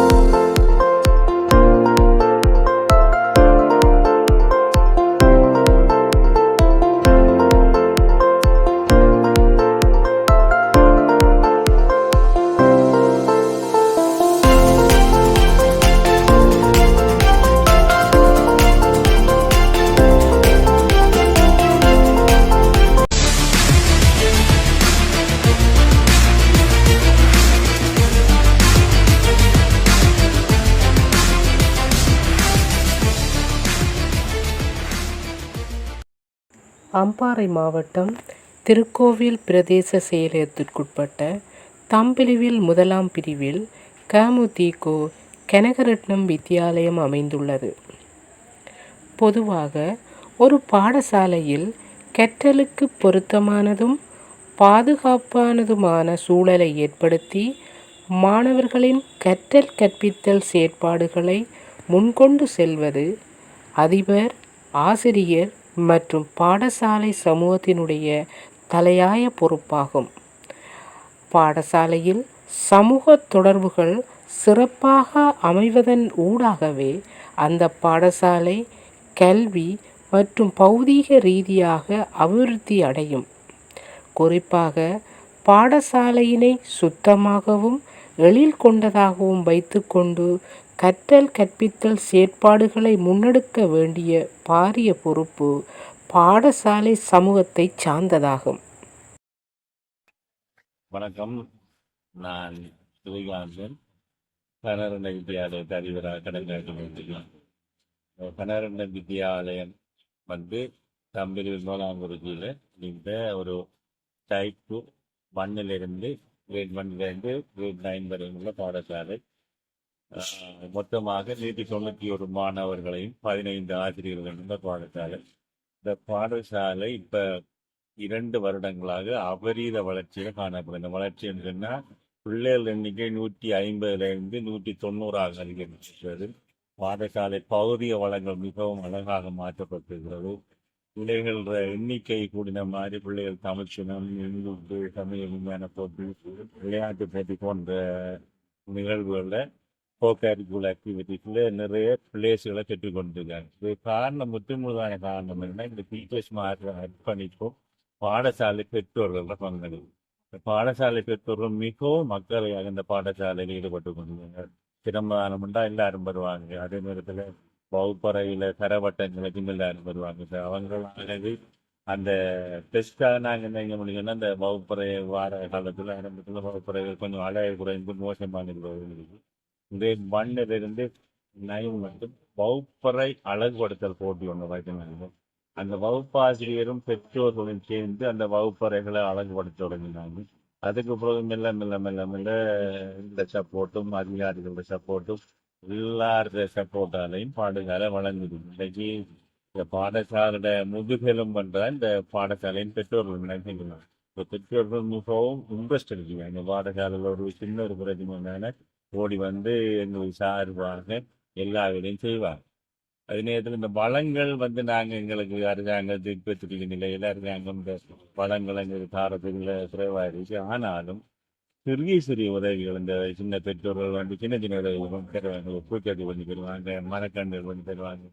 you. Ampara மாவட்டம் திருக்கோவில் பிரதேச செயலகத்திற்குட்பட்ட தம்பிலிவில் முதலாம் பிரிவில் கமுதிகோ கனகரட்னம் வித்தியாலயம் அமைந்துள்ளது. பொதுவாக ஒரு பாடசாலையில் கற்றலுக்கு பொருத்தமானதும் பாதுகாப்பானதுமான சூழலை ஏற்படுத்தி மாணவர்களின் கற்றல் கற்பித்தல் செயற்பாடுகளை முன்கொண்டு செல்வது அதிபர், ஆசிரியர் மற்றும் பாடசாலை சமூகத்தினுடைய தலையாய பொறுப்பாகும். பாடசாலையில் சமூக தொடர்புகள் சிறப்பாக அமைவதன் ஊடாகவே அந்த பாடசாலை கல்வி மற்றும் பௌதீக ரீதியாக அபிவிருத்தி அடையும். குறிப்பாக பாடசாலையினை சுத்தமாகவும் எழில் கொண்டதாகவும் வைத்துக்கொண்டு கற்றல் கற்பித்தல் செயற்பாடுகளை முன்னெடுக்க வேண்டிய பாரிய பொறுப்பு பாடசாலை சமூகத்தைச் சார்ந்ததாகும். வணக்கம். நான் சிவகாந்தன் கனரண்ட வித்யாலய தலைவராக கடற்காட்டு வந்திருக்கேன் கனரண்ட வித்யாலயம் வந்து தம்பிரி நோலாங்குறிச்சியில் இந்த ஒரு டைப் டூ கிரேட் ஒன்லேருந்து கிரேட் நைன் வரை உள்ள பாடசாலை. மொத்தமாக நூற்றி தொண்ணூற்றி ஒரு மாணவர்களையும் பதினைந்து ஆசிரியர்கள் உள்ள பாடசாலை. இந்த பாடசாலை இப்போ இரண்டு வருடங்களாக அபரீத வளர்ச்சியில் காணப்படுது. இந்த வளர்ச்சி என்னன்னா பிள்ளைகள் எண்ணிக்கை நூற்றி ஐம்பதுலேருந்து நூற்றி தொண்ணூறாக அதிகரிச்சிருக்கிறது. பாடசாலை பகுதிய வளங்கள் மிகவும் அழகாக மாற்றப்பட்டிருக்கிறது. பிள்ளைகளோட எண்ணிக்கை கூடின மாதிரி பிள்ளைகள் தமிழ்ச்சினம் இந்து தமிழ் போட்டி விளையாட்டு போட்டி போன்ற நிகழ்வுகளில் கோகரிக்குலர் ஆக்டிவிட்டிஸில் நிறைய பிளேஸ்களை பெற்றுக்கொண்டிருக்காங்க இது காரணம் முற்றுமுழுதான காரணம் என்ன இந்த டீச்சர்ஸ் மாதிரி அர்ப்பணிப்பும் பாடசாலை பெற்றோர்கள பங்களிப்பு இந்த பாடசாலை பெற்றோர்கள் மிகவும் மக்களையாக இந்த பாடசாலையில் ஈடுபட்டு கொண்டிருக்காங்க சிரமதானம் உண்டா எல்லாரும் வருவாங்க. அதே நேரத்தில் வகுப்பறையில் தரவட்டங்களுக்கு எல்லாரும் வருவாங்க சார். அவங்களாகவே அந்த டெஸ்ட்டாக நாங்கள் என்ன செய்ய முடியும்னா அந்த வகுப்பறை வார காலத்தில் ஆரம்பத்தில் வகுப்பறைகள் கொஞ்சம் அழகு குறைந்து மோசமான இருக்கு. இந்த மண்ணிலிருந்து நயம் மட்டும் வகுப்பறை அழகுபடுத்தல் போட்டி ஒன்று வைக்கணும் அந்த வகுப்பாசிரியரும் பெற்றோர்களும் சேர்ந்து அந்த வகுப்பறைகளை அழகுபடுத்த தொடங்கினாங்க. அதுக்கு பிறகு மெல்ல மெல்ல மெல்ல மெல்ல இந்த சப்போர்ட்டும் அதிகாரிகளோட சப்போர்ட்டும் எல்லாருடைய சப்போர்ட்டாலையும் பாடசாலை வழங்குது இன்றைக்கு இந்த பாடசாலையோட முதுகெலும் பண்ற இந்த பாடசாலையின் பெற்றோர்கள் நினைச்சுக்கலாம் இப்போ பெற்றோர்கள் மிகவும் இன்ட்ரெஸ்ட் இருக்குங்க இந்த பாடசாலையில் ஒரு சின்ன ஒரு பிரச்சனை ஓடி வந்து எங்களுக்கு சார்பாக எல்லா வேலையும் செய்வாங்க. அதே நேரத்தில் இந்த வளங்கள் வந்து நாங்கள் எங்களுக்கு அரசாங்கத்துக்கு பெற்றுக்கிற நிலையில் அரசாங்கம் இந்த வளங்கள் எங்களுக்கு தாரத்துக்குள்ள குறைவாக இருக்கு ஆனாலும் சிறிய சிறிய உதவிகள் இந்த சின்ன பெற்றோர்கள் வந்து சின்ன சின்ன உதவிகள் வந்து தருவாங்க. பூச்செடி பண்ணி தருவாங்க மரக்கண்டுகள் பண்ணி தருவாங்க.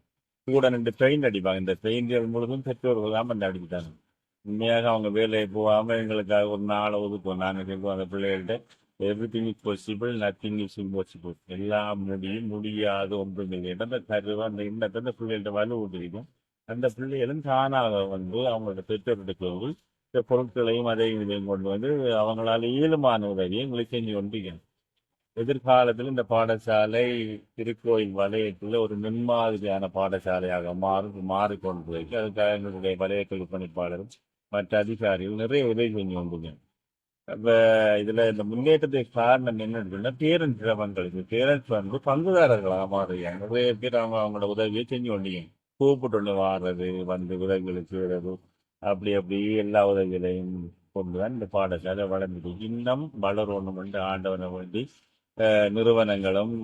கூட ரெண்டு பெயிண்ட் அடிப்பாங்க. இந்த பெயிண்ட்கள் முழுதும் பெற்றோர்கள் தான் வந்து அடிச்சுட்டாங்க. உண்மையாக அவங்க வேலையை போகாமல் எங்களுக்காக ஒரு நாளை ஒதுக்குவோம். நாங்கள் சொல்லுவோம் அந்த பிள்ளைகள்கிட்ட everything is possible nothing is impossible எல்லா முடியும் முடியாது ஒன்றும் இல்லை. அந்த கருவை அந்த இன்னத்தை அந்த பிள்ளைகள்ட்ட வலு விட்டுருக்கும் அந்த பிள்ளைகளும் தானாக வந்து அவங்களோட பெற்றோர்களுக்கு பொருட்களையும் அதையும் இதையும் கொண்டு வந்து அவங்களால இயலுமான உதவியை எங்களுக்கு செஞ்சு கொண்டிருக்கணும் எதிர்காலத்தில் இந்த பாடசாலை திருக்கோயில் வலயத்தில் ஒரு முன்மாதிரியான பாடசாலையாக மாறு மாறிக்கொண்டு இருக்கு அதுக்காக எங்களுடைய வலய கல்வி பணிப்பாளரும் மற்ற அதிகாரிகள் நிறைய உதவி செஞ்சு கொண்டிருக்காங்க அப்ப இதில் இந்த முன்னேற்றத்துக்கு காரணம் என்னன்னு சொன்னா பேரண்ட்ஸ் பங்களிப்பு பேரண்ட்ஸ் வந்து பங்குதாரர்களாக மாறுறாங்க நிறைய பேர் அவங்க அவங்களோட உதவியை செஞ்சு கொண்டீங்க கூப்பிட்டு வாடுறது வந்து உதவிகளை செய்யறது அப்படி அப்படி எல்லா உதவிகளையும் கொண்டுதான் இந்த பாடசாலை வளர்ந்துட்டு இன்னும் வளரணும் என்று ஆண்டவனை வேண்டி நிறுவனங்களும்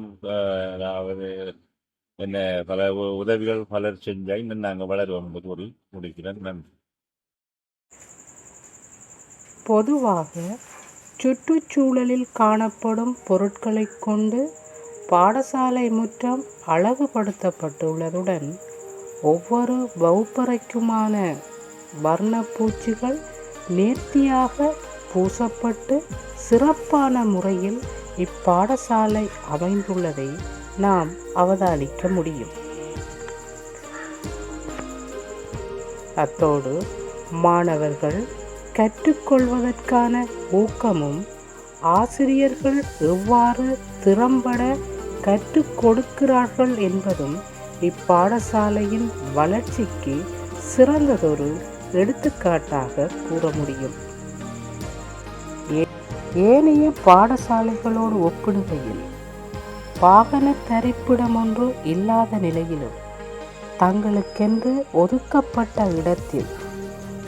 அதாவது என்ன பல உதவிகள் பலர் செஞ்சால் இன்னும் நாங்கள் வளருவோம் என்பது ஒரு முடிக்கிறேன் நன்றி. பொதுவாக சுற்றுச்சூழலில் காணப்படும் பொருட்களை கொண்டு பாடசாலை முற்றம் அழகுபடுத்தப்பட்டுள்ளதுடன் ஒவ்வொரு வகுப்பறைக்குமான வர்ணப்பூச்சுகள் நேர்த்தியாக பூசப்பட்டு சிறப்பான முறையில் இப்பாடசாலை அமைந்துள்ளதை நாம் அவதானிக்க முடியும். அத்தோடு மாணவர்கள் கற்றுக்கொள்வதற்கான ஊக்கமும் ஆசிரியர்கள் எவ்வாறு திறம்பட கற்றுக் கொடுக்கிறார்கள் என்பதும் இப்பாடசாலையின் வளர்ச்சிக்கு சிறந்ததொரு எடுத்துக்காட்டாக கூற முடியும். ஏனைய பாடசாலைகளோடு ஒப்பிடுகையில் வாகன தரிப்பிடம் ஒன்று இல்லாத நிலையிலும் தங்களுக்கென்று ஒதுக்கப்பட்ட இடத்தில்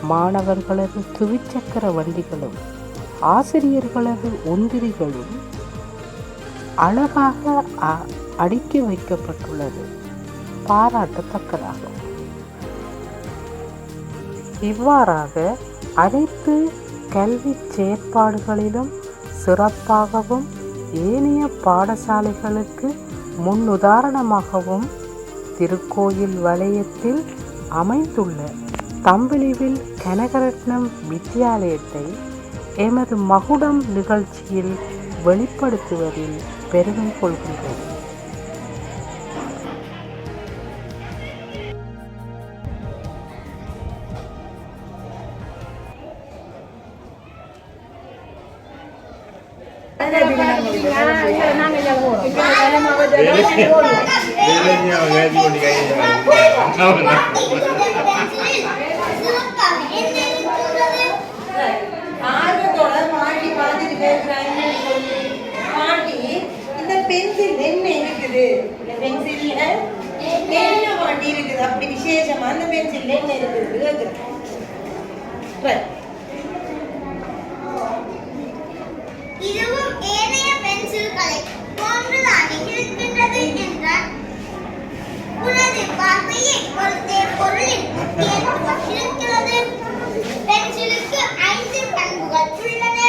மாணவர்களது துவிச்சக்கர வண்டிகளும் ஆசிரியர்களது உந்திரிகளும் அழகாக அ- அடுக்கி வைக்கப்பட்டுள்ளது. பாராட்டத்தக்கதாகும். இவ்வாறாக அனைத்து கல்வி செயற்பாடுகளிலும் சிறப்பாகவும் ஏனைய பாடசாலைகளுக்கு முன்னுதாரணமாகவும் திருக்கோயில் வலயத்தில் அமைந்துள்ள தம்பிலிவில் கனகரட்னம் வித்தியாலயத்தை எமது மகுடம் நிகழ்ச்சியில் வெளிப்படுத்துவதில் பெருமை கொள்கின்றோம். பென்சில் என்ன இருக்குது இந்த பென்சில்ல என்ன மாட்டி இருக்குது அப்படி விசேஷமா அந்த பென்சில்ல என்ன இருக்குது இதுவும் ஏனைய பென்சில்களை போன்றுதான் இருக்கின்றது என்றால் உனது பார்வையை பொறுத்தே பொருளின் இருக்கிறது பென்சிலுக்கு ஐந்து பண்புகள் உள்ளன.